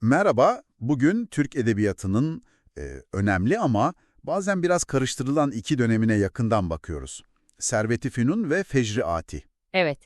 Merhaba, bugün Türk Edebiyatı'nın e, önemli ama bazen biraz karıştırılan iki dönemine yakından bakıyoruz. Servet-i Fünun ve Fecri Ati. Evet.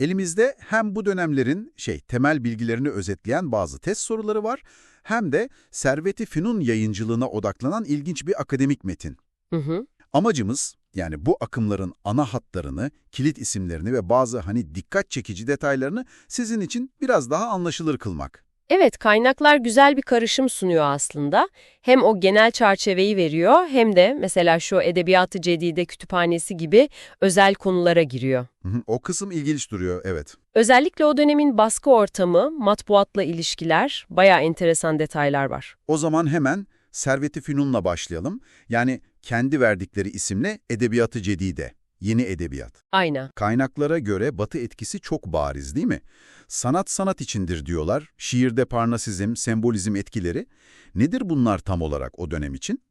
Elimizde hem bu dönemlerin şey temel bilgilerini özetleyen bazı test soruları var, hem de Servet-i Fünun yayıncılığına odaklanan ilginç bir akademik metin. Hı hı. Amacımız yani bu akımların ana hatlarını, kilit isimlerini ve bazı hani dikkat çekici detaylarını sizin için biraz daha anlaşılır kılmak. Evet, kaynaklar güzel bir karışım sunuyor aslında. Hem o genel çerçeveyi veriyor hem de mesela şu Edebiyat-ı Cedide Kütüphanesi gibi özel konulara giriyor. Hı hı, O kısım ilginç duruyor, evet. Özellikle o dönemin baskı ortamı, matbuatla ilişkiler, bayağı enteresan detaylar var. O zaman hemen Servet-i Fünun'la başlayalım. Yani kendi verdikleri isimle Edebiyat-ı Cedide, yeni edebiyat. Aynen. Kaynaklara göre Batı etkisi çok bariz değil mi? Sanat sanat içindir diyorlar. Şiirde parnasizm, sembolizm etkileri. Nedir bunlar tam olarak o dönem için?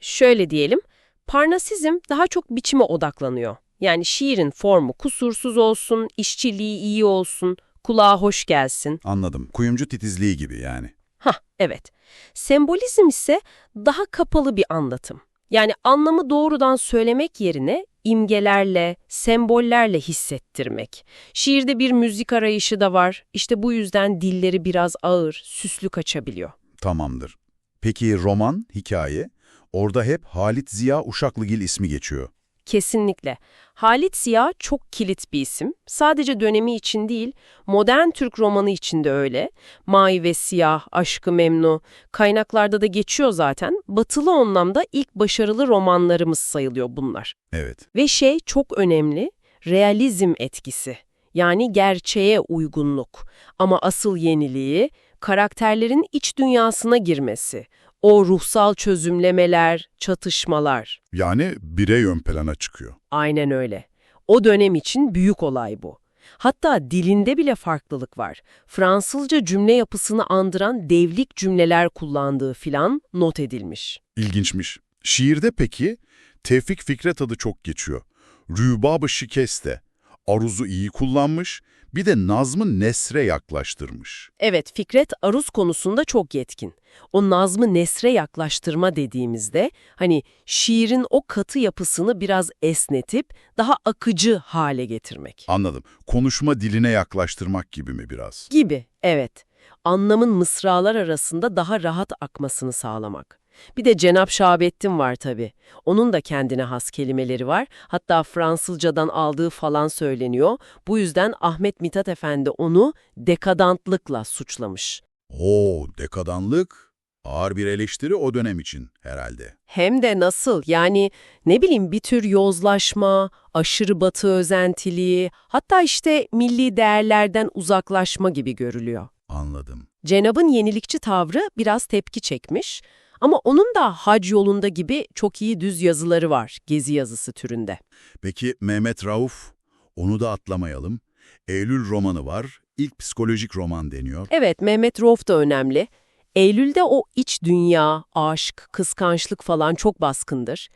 Şöyle diyelim, Parnasizm daha çok biçime odaklanıyor. Yani şiirin formu kusursuz olsun, işçiliği iyi olsun, kulağa hoş gelsin. Anladım. Kuyumcu titizliği gibi yani. Hah, evet. Sembolizm ise daha kapalı bir anlatım. Yani anlamı doğrudan söylemek yerine imgelerle, sembollerle hissettirmek. Şiirde bir müzik arayışı da var. İşte bu yüzden dilleri biraz ağır, süslü kaçabiliyor. Tamamdır. Peki roman, hikaye? Orada hep Halit Ziya Uşaklıgil ismi geçiyor. Kesinlikle. Halit Ziya çok kilit bir isim. Sadece dönemi için değil, modern Türk romanı için de öyle. Mavi ve Siyah, Aşkı Memnu, kaynaklarda da geçiyor zaten. Batılı anlamda ilk başarılı romanlarımız sayılıyor bunlar. Evet. Ve şey çok önemli, realizm etkisi. Yani gerçeğe uygunluk. Ama asıl yeniliği, karakterlerin iç dünyasına girmesi. O ruhsal çözümlemeler, çatışmalar. Yani birey ön plana çıkıyor. Aynen öyle. O dönem için büyük olay bu. Hatta dilinde bile farklılık var. Fransızca cümle yapısını andıran devlik cümleler kullandığı filan not edilmiş. İlginçmiş. Şiirde peki Tevfik Fikret adı çok geçiyor. Rübab-ı Şikeste. Aruz'u iyi kullanmış, bir de Nazm'ı Nesre yaklaştırmış. Evet, Fikret aruz konusunda çok yetkin. O nazmı nesre yaklaştırma dediğimizde hani şiirin o katı yapısını biraz esnetip daha akıcı hale getirmek. Anladım. Konuşma diline yaklaştırmak gibi mi biraz? Gibi, evet. Anlamın mısralar arasında daha rahat akmasını sağlamak. Bir de Cenap Şahabettin var tabii. Onun da kendine has kelimeleri var. Hatta Fransızcadan aldığı falan söyleniyor. Bu yüzden Ahmet Mithat Efendi onu dekadantlıkla suçlamış. Oo, dekadanlık. Ağır bir eleştiri o dönem için herhalde. Hem de nasıl yani ne bileyim bir tür yozlaşma, aşırı batı özentiliği, hatta işte milli değerlerden uzaklaşma gibi görülüyor. Anladım. Cenab'ın yenilikçi tavrı biraz tepki çekmiş ama onun da hac yolunda gibi çok iyi düz yazıları var gezi yazısı türünde. Peki Mehmet Rauf, onu da atlamayalım. Eylül romanı var, ilk psikolojik roman deniyor. Evet Mehmet Rauf da önemli. Eylül'de o iç dünya, aşk, kıskançlık falan çok baskındır.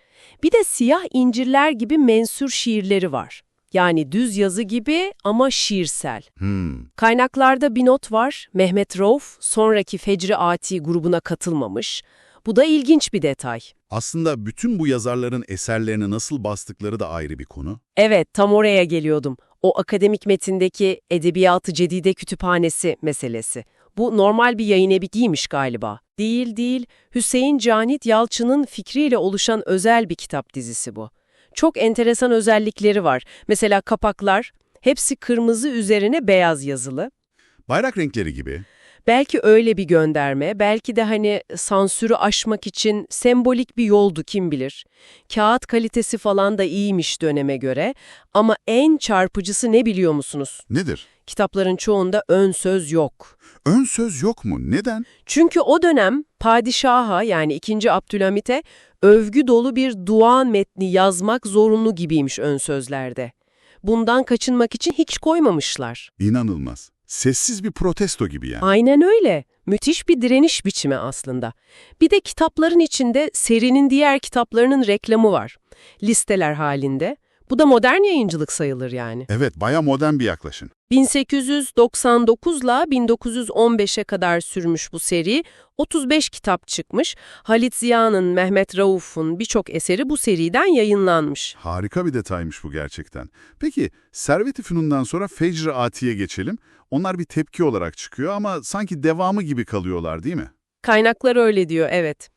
Bir de Siyah İncirler gibi mensur şiirleri var. Yani düz yazı gibi ama şiirsel. Hmm, Kaynaklarda bir not var. Mehmet Rauf sonraki Fecri Ati grubuna katılmamış. Bu da ilginç bir detay. aslında bütün bu yazarların eserlerini nasıl bastıkları da ayrı bir konu. Evet, tam oraya geliyordum. O akademik metindeki Edebiyat-ı Cedide Kütüphanesi meselesi. Bu normal bir yayın evi değilmiş galiba. Değil değil, Hüseyin Canit Yalçın'ın fikriyle oluşan özel bir kitap dizisi bu. Çok enteresan özellikleri var. Mesela kapaklar, hepsi kırmızı üzerine beyaz yazılı. Bayrak renkleri gibi. Belki öyle bir gönderme, belki de hani sansürü aşmak için sembolik bir yoldu kim bilir. Kağıt kalitesi falan da iyiymiş döneme göre ama en çarpıcısı ne biliyor musunuz? Nedir? Kitapların çoğunda ön söz yok. Ön söz yok mu? Neden? Çünkü o dönem padişaha yani 2. Abdülhamit'e övgü dolu bir dua metni yazmak zorunlu gibiymiş ön sözlerde. Bundan kaçınmak için hiç koymamışlar. İnanılmaz. Sessiz bir protesto gibi yani. Aynen öyle. Müthiş bir direniş biçimi aslında. Bir de kitapların içinde serinin diğer kitaplarının reklamı var. Listeler halinde. Bu da modern yayıncılık sayılır yani. Evet, baya modern bir yaklaşım. 1899 ile 1915'e kadar sürmüş bu seri. 35 kitap çıkmış. Halit Ziya'nın, Mehmet Rauf'un birçok eseri bu seriden yayınlanmış. Harika bir detaymış bu gerçekten. Peki, Servet-i Fünun'dan sonra Fecr-i Ati'ye geçelim. Onlar bir tepki olarak çıkıyor ama sanki devamı gibi kalıyorlar değil mi? Kaynaklar öyle diyor, evet.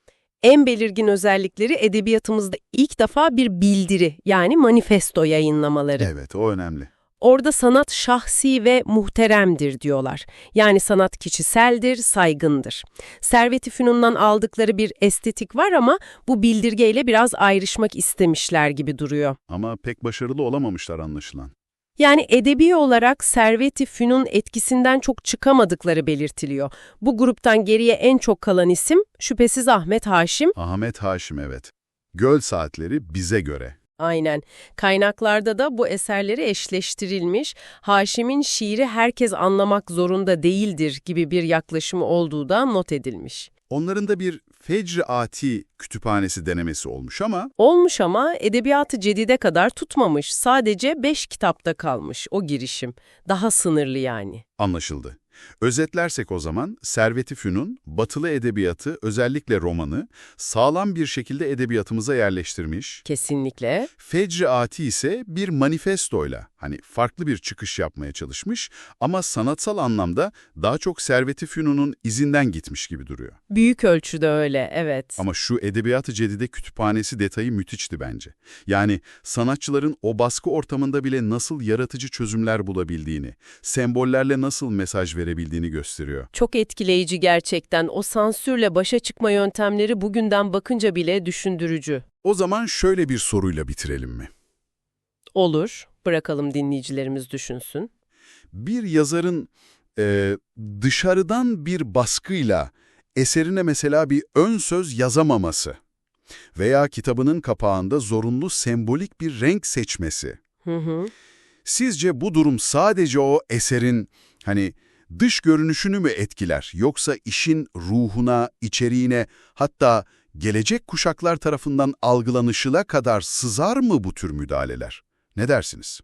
En belirgin özellikleri edebiyatımızda ilk defa bir bildiri yani manifesto yayınlamaları. Evet, o önemli. Orada sanat şahsi ve muhteremdir diyorlar. Yani sanat kişiseldir, saygındır. Servet-i Fünun'dan aldıkları bir estetik var ama bu bildirgeyle biraz ayrışmak istemişler gibi duruyor. Ama pek başarılı olamamışlar anlaşılan. Yani edebi olarak Servet-i Fünun etkisinden çok çıkamadıkları belirtiliyor. Bu gruptan geriye en çok kalan isim şüphesiz Ahmet Haşim. Ahmet Haşim evet. Göl saatleri bize göre. Aynen. Kaynaklarda da bu eserleri eşleştirilmiş, Haşim'in şiiri herkes anlamak zorunda değildir gibi bir yaklaşımı olduğu da not edilmiş. Onların da bir Fecr-i Ati kütüphanesi denemesi olmuş ama Olmuş ama edebiyatı cedide kadar tutmamış. Sadece beş kitapta kalmış o girişim. Daha sınırlı yani. anlaşıldı. Özetlersek o zaman Servet-i Fünun, batılı edebiyatı, özellikle romanı, sağlam bir şekilde edebiyatımıza yerleştirmiş. Kesinlikle. Fecr-i Ati ise bir manifestoyla, hani farklı bir çıkış yapmaya çalışmış ama sanatsal anlamda daha çok Servet-i Fünun'un izinden gitmiş gibi duruyor. Büyük ölçüde öyle, evet. Ama şu Edebiyat-ı Cedide kütüphanesi detayı müthişti bence. Yani sanatçıların o baskı ortamında bile nasıl yaratıcı çözümler bulabildiğini, sembollerle nasıl mesaj verebildiğini gösteriyor. Çok etkileyici gerçekten. O sansürle başa çıkma yöntemleri bugünden bakınca bile düşündürücü. O zaman şöyle bir soruyla bitirelim mi? Olur. Bırakalım dinleyicilerimiz düşünsün. Bir yazarın e, dışarıdan bir baskıyla eserine mesela bir ön söz yazamaması veya kitabının kapağında zorunlu sembolik bir renk seçmesi. Hı hı. Sizce bu durum sadece o eserin hani dış görünüşünü mü etkiler yoksa işin ruhuna, içeriğine hatta gelecek kuşaklar tarafından algılanışına kadar sızar mı bu tür müdahaleler? Ne dersiniz?